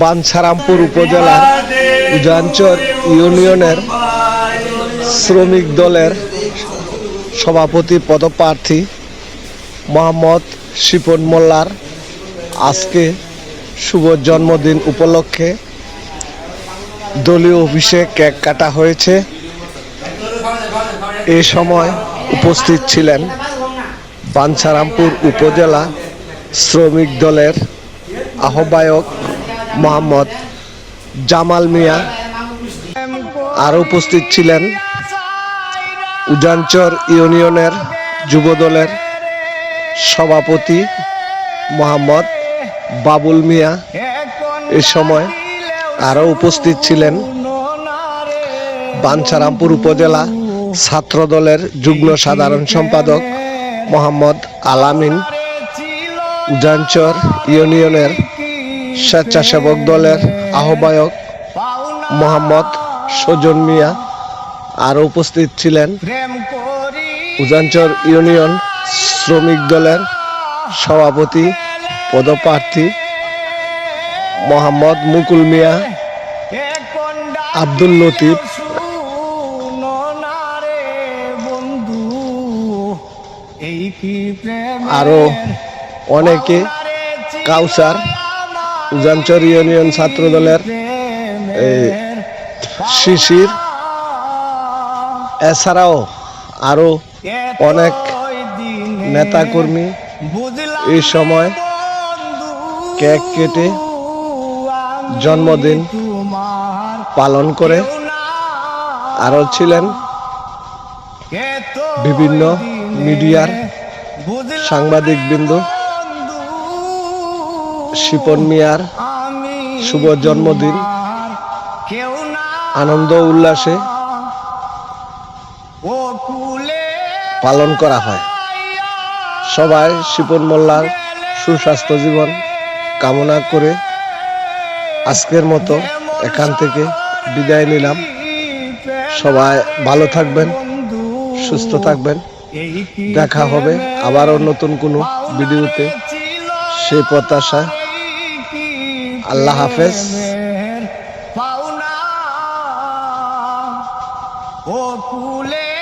বাঞ্ছারামপুর উপজেলার উজানচর ইউনিয়নের শ্রমিক দলের সভাপতি পদপ্রার্থী মোহাম্মদ শিপন মোল্লার আজকে শুভ জন্মদিন উপলক্ষে দলীয় অফিসে কেক কাটা হয়েছে। এ সময় উপস্থিত ছিলেন বাঞ্ছারামপুর উপজেলা শ্রমিক দলের আহ্বায়ক মোহাম্মদ জামাল মিয়া। আরও উপস্থিত ছিলেন উজানচর ইউনিয়নের যুবদলের সভাপতি মোহাম্মদ বাবুল মিয়া। এ সময় আরও উপস্থিত ছিলেন বাঞ্ছারামপুর উপজেলা ছাত্রদলের যুগ্ম সাধারণ সম্পাদক মোহাম্মদ আলামিন উজানচর ইউনিয়নের স্বেচ্ছাসেবক দলের আহ্বায়ক মোহাম্মদ সজন মিয়া। আরও উপস্থিত ছিলেন উজানচর ইউনিয়ন শ্রমিক দলের সভাপতি, পদপ্রার্থী মোহাম্মদ মুকুল মিয়া, আব্দুল লতিফ আরও অনেকে কাউসার, উজানচর ইউনিয়ন ছাত্র দলের শিশির, এছাড়াও আরও অনেক নেতাকর্মী এই সময় কেক কেটে জন্মদিন পালন করে আরও ছিলেন বিভিন্ন মিডিয়ার সাংবাদিক বিন্দু শিপন মিয়ার শুভ জন্মদিন আনন্দ উল্লাসে পালন করা হয়। সবাই শিপন মোল্লার সুস্বাস্থ্য জীবন কামনা করে আজকের মতো এখান থেকে বিদায় নিলাম। সবাই ভালো থাকবেন সুস্থ থাকবেন। দেখা হবে আবারও নতুন কোনো ভিডিওতে। সেই প্রত্যাশা। আল্লাহ হাফেজ। ও কুলে